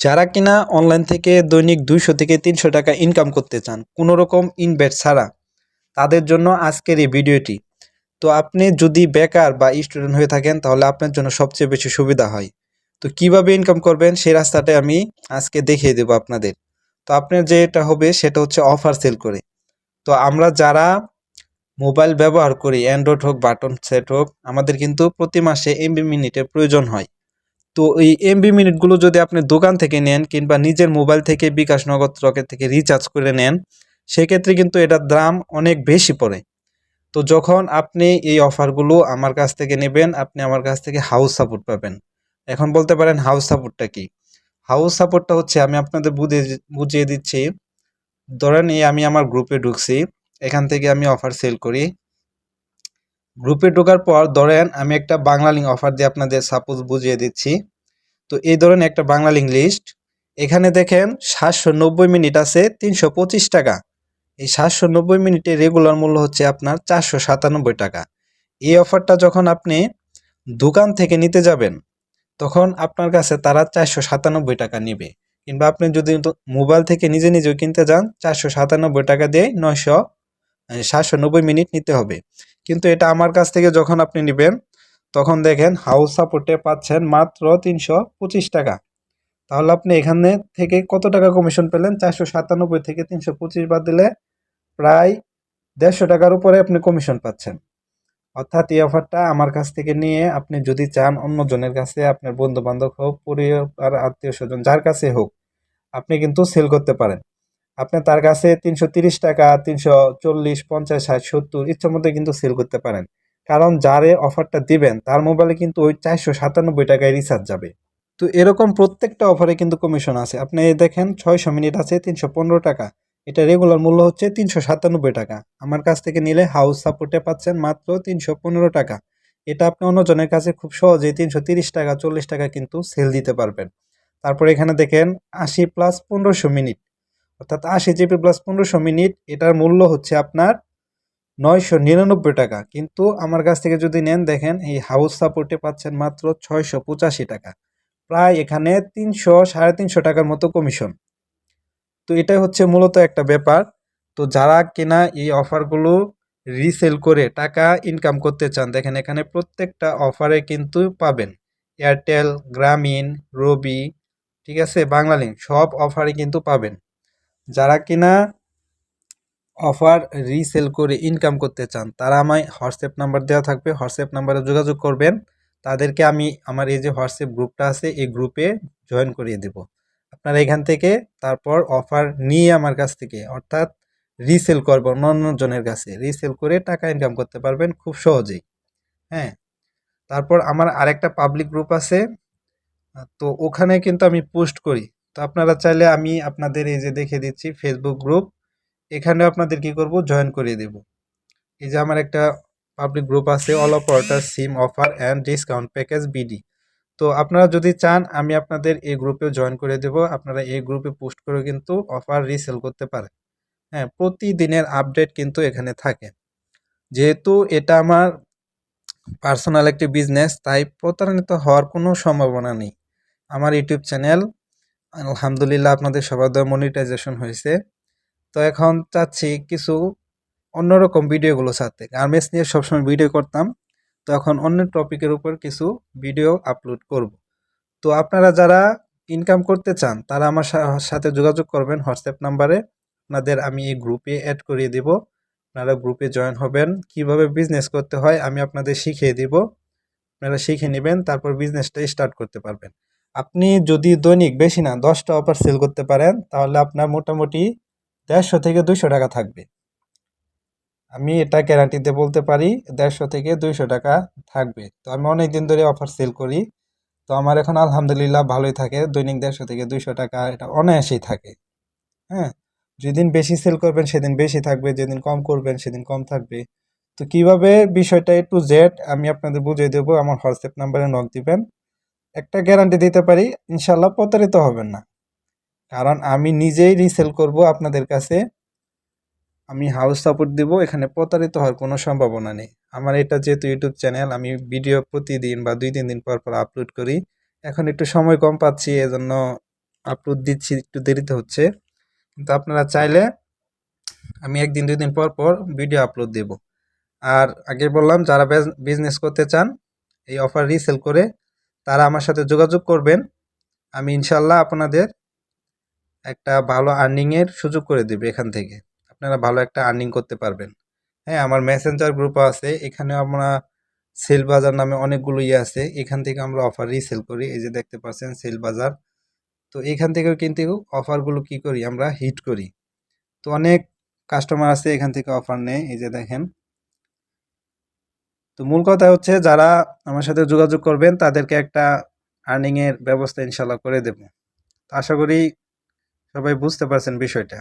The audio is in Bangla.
যারা কিনা অনলাইন থেকে দৈনিক দুইশো থেকে তিনশো টাকা ইনকাম করতে চান, কোনো রকম ইনভেস্ট ছাড়া, তাদের জন্য আজকের এই ভিডিওটি। তো আপনি যদি বেকার বা স্টুডেন্ট হয়ে থাকেন, তাহলে আপনার জন্য সবচেয়ে বেশি সুবিধা হয়। তো কীভাবে ইনকাম করবেন, সেই রাস্তাটা আমি আজকে দেখিয়ে দেবো আপনাদের। তো আপনার যেটা হবে, সেটা হচ্ছে অফার সেল করে। তো আমরা যারা মোবাইল ব্যবহার করি অ্যান্ড্রয়েড হোক বাটন সেট হোক, আমাদের কিন্তু প্রতি মাসে এমবি মিনিটের প্রয়োজন হয়। তো এই এমবি মিনিটগুলো যদি আপনি দোকান থেকে নেন কিংবা নিজের মোবাইল থেকে বিকাশ নগদ রকেট থেকে রিচার্জ করে নেন, সেক্ষেত্রে কিন্তু এটার দাম অনেক বেশি পড়ে। তো যখন আপনি এই অফারগুলো আমার কাছ থেকে নেবেন, আপনি আমার কাছ থেকে হাউস সাপোর্ট পাবেন। এখন বলতে পারেন হাউস সাপোর্টটা কি? হাউস সাপোর্টটা হচ্ছে, আমি আপনাদের বুঝিয়ে বুঝিয়ে দিচ্ছি। ধরেন এই আমি আমার গ্রুপে ঢুকছি, এখান থেকে আমি অফার সেল করি। গ্রুপে ঢোকার পর ধরেন আমি একটা বাংলা লিঙ্ক অফার দিয়ে আপনাদের সাপোজ বুঝিয়ে দিচ্ছি। তো এই ধরেন একটা বাংলা লিঙ্ক লিস্ট এখানে দেখেন সাতশো নব্বই মিনিট আছে তিনশো পঁচিশ টাকা। এই সাতশো নব্বই মিনিটের রেগুলার মূল্য হচ্ছে আপনার চারশো সাতানব্বই টাকা। এই অফারটা যখন আপনি দোকান থেকে নিতে যাবেন, তখন আপনার কাছে তারা চারশো সাতানব্বই টাকা নেবে। কিংবা আপনি যদি মোবাইল থেকে নিজে নিজেও কিনতে যান, চারশো সাতানব্বই টাকা দিয়ে নয়শো সাতশো নব্বই মিনিট নিতে হবে। কিন্তু এটা আমার কাছ থেকে যখন আপনি নেবেন, তখন দেখেন হাউস সাপোর্টে পাচ্ছেন মাত্র তিনশো পঁচিশ টাকা। তাহলে আপনি এখানে থেকে কত টাকা কমিশন পেলেন? চারশো সাতানব্বই থেকে তিনশো পঁচিশ বাদ দিলে প্রায় দেড়শো টাকার উপরে আপনি কমিশন পাচ্ছেন। অর্থাৎ এই অফারটা আমার কাছ থেকে নিয়ে আপনি যদি চান অন্যজনের কাছে, আপনার বন্ধু বান্ধব হোক, পরিবার আত্মীয় স্বজন যার কাছে হোক, আপনি কিন্তু সেল করতে পারেন। আপনি তার কাছে তিনশো তিরিশ টাকা, তিনশো চল্লিশ, পঞ্চাশ, ষাট, সত্তর, ইচ্ছা মতো কিন্তু সেল করতে পারেন। কারণ যারে অফারটা দিবেন, তার মোবাইলে কিন্তু ওই চারশো সাতানব্বই টাকায় রিচার্জ যাবে। তো এরকম প্রত্যেকটা অফারে কিন্তু কমিশন আছে। আপনি দেখেন, ছয়শো মিনিট আছে, তিনশো পনেরো টাকা। এটা রেগুলার মূল্য হচ্ছে তিনশো সাতানব্বই টাকা। আমার কাছ থেকে নিলে হাউস সাপোর্টে পাচ্ছেন মাত্র তিনশো পনেরো টাকা। এটা আপনি অন্যজনের কাছে খুব সহজেই তিনশো তিরিশ টাকা, চল্লিশ টাকা কিন্তু সেল দিতে পারবেন। তারপর এখানে দেখেন, আশি প্লাস পনেরোশো মিনিট অর্থাৎ আশি জিবি প্লাস পনেরোশো মিনিট, এটার মূল্য হচ্ছে আপনার নয়শো নিরানব্বই টাকা। কিন্তু আমার কাছ থেকে যদি নেন, দেখেন এই হাউস সাপোর্টে পাচ্ছেন মাত্র ছয়শো পঁচাশি টাকা। প্রায় এখানে তিনশো, সাড়ে তিনশো টাকার মতো কমিশন তো এটাই হচ্ছে মূলত একটা ব্যাপার। তো যারা কিনা এই অফারগুলো রিসেল করে টাকা ইনকাম করতে চান, দেখেন এখানে প্রত্যেকটা অফারে কিন্তু পাবেন। এয়ারটেল গ্রামীণ রবি ঠিক আছে? বাংলালিংক সব অফারে কিন্তু পাবেন। যারা কিনা অফার রিসেল করে ইনকাম করতে চান, তারা আমায় হোয়াটসঅ্যাপ নাম্বার দেওয়া থাকবে। হোয়াটসঅ্যাপ নাম্বারে যোগাযোগ করবেন। তাদেরকে আমি আমার এই যে হোয়াটসঅ্যাপ গ্রুপটা আছে, এই গ্রুপে জয়েন করিয়ে দেব। আপনারা এখান থেকে তারপর অফার নিয়ে আমার কাছ থেকে, অর্থাৎ রিসেল করবেন অন্য জনের কাছে। রিসেল করে টাকা ইনকাম করতে পারবেন খুব সহজেই। হ্যাঁ? তারপর আমার আরেকটা পাবলিক গ্রুপ আছে। তো ওখানে কিন্তু আমি পোস্ট করি। তো আপনারা চাইলে আমি আপনাদের এই যে দেখে দিচ্ছি ফেসবুক গ্রুপ এখানে আপনাদের কি করব? জয়েন করিয়ে দেব। এই যে আমার একটা পাবলিক গ্রুপ আছে all operator sim offer and discount package BD তো আপনারা যদি চান, আমি আপনাদের এই গ্রুপে জয়েন করে দেব। আপনারা এই গ্রুপে পোস্ট করে কিন্তু অফার রিসেল করতে পারেন। হ্যাঁ প্রতিদিনের আপডেট কিন্তু এখানে থাকে। যেহেতু এটা আমার পার্সোনাল একটি বিজনেস তাই প্রতারণিত হওয়ার কোনো সম্ভাবনা নেই। আমার ইউটিউব চ্যানেল আলহামদুলিল্লাহ আপনাদের সবার দ্বারা মনিটাইজেশন হয়েছে। তো এখন চাচ্ছি কিছু অন্যরকম ভিডিওগুলো ছাড়তে। গার্মেন্টস নিয়ে সবসময় ভিডিও করতাম। তো এখন অন্য টপিকের উপর কিছু ভিডিও আপলোড করব। তো আপনারা যারা ইনকাম করতে চান, তারা আমার সাথে যোগাযোগ করবেন হোয়াটসঅ্যাপ নাম্বারে। আপনাদের আমি এই গ্রুপে অ্যাড করিয়ে দেব। আপনারা গ্রুপে জয়েন হবেন। কীভাবে বিজনেস করতে হয়, আমি আপনাদের শিখিয়ে দিব। আপনারা শিখে নেবেন, তারপর বিজনেসটা স্টার্ট করতে পারবেন। আপনি যদি দৈনিক বেশি না দশটা অফার সেল করতে পারেন, তাহলে আপনার মোটামুটি দেড়শো থেকে দুইশো টাকা থাকবে। আমি এটা গ্যারান্টিতে বলতে পারি, দেড়শো থেকে দুইশো টাকা থাকবে। তো আমি অনেক দিন ধরে অফার সেল করি। তো আমার এখন আলহামদুলিল্লাহ ভালোই থাকে, দৈনিক দেড়শো থেকে দুইশো টাকা এটা অনায়াসেই থাকে। হ্যাঁ যেদিন বেশি সেল করবেন সেদিন বেশি থাকবে, যেদিন কম করবেন সেদিন কম থাকবে। তো কীভাবে বিষয়টা একটু জেড আমি আপনাদের বুঝিয়ে দেবো, আমার হোয়াটসঅ্যাপ নাম্বারে নক দিবেন। একটা গ্যারান্টি দিতে পারি ইনশাল্লাহ প্রতারিত হবেন না। কারণ আমি নিজেই রিসেল করব আপনাদের কাছে। আমি হাউস সাপোর্ট দিব, এখানে প্রতারিত হওয়ার কোনো সম্ভাবনা নেই। আমার এটা যেহেতু ইউটিউব চ্যানেল আমি ভিডিও প্রতিদিন বা দুই, তিন দিন পর পর আপলোড করি। এখন একটু সময় কম পাচ্ছি, এজন্য আপলোড দিচ্ছি, একটু দেরিতে হচ্ছে। কিন্তু আপনারা চাইলে আমি একদিন, দুই দিন পর পর ভিডিও আপলোড দেব। আর আগে বললাম, যারা বিজনেস করতে চান, এই অফার রিসেল করে তারা আমার সাথে যোগাযোগ করবেন। আমি ইনশাল্লাহ আপনাদের একটা ভালো আর্নিংয়ের সুযোগ করে দেবে এখান থেকে। আপনারা ভালো একটা আর্নিং করতে পারবেন। হ্যাঁ আমার মেসেঞ্জার গ্রুপ আছে। এখানে আমরা সেল বাজার নামে অনেকগুলো ইয়ে আছে। এখান থেকে আমরা অফার রিসেল করি। এই যে দেখতে পাচ্ছেন সেল বাজার তো এখান থেকেও কিন্তু অফারগুলো কি করি? আমরা হিট করি। তো অনেক কাস্টমার আছে, এখান থেকে অফার নেয়। এই যে দেখেন। তো মূল কথা হচ্ছে যারা আমার সাথে যোগাযোগ করবেন, তাদেরকে একটা আর্নিংয়ের ব্যবস্থা ইনশাল্লাহ করে দেব। আশা করি সবাই বুঝতে পারছেন বিষয়টা।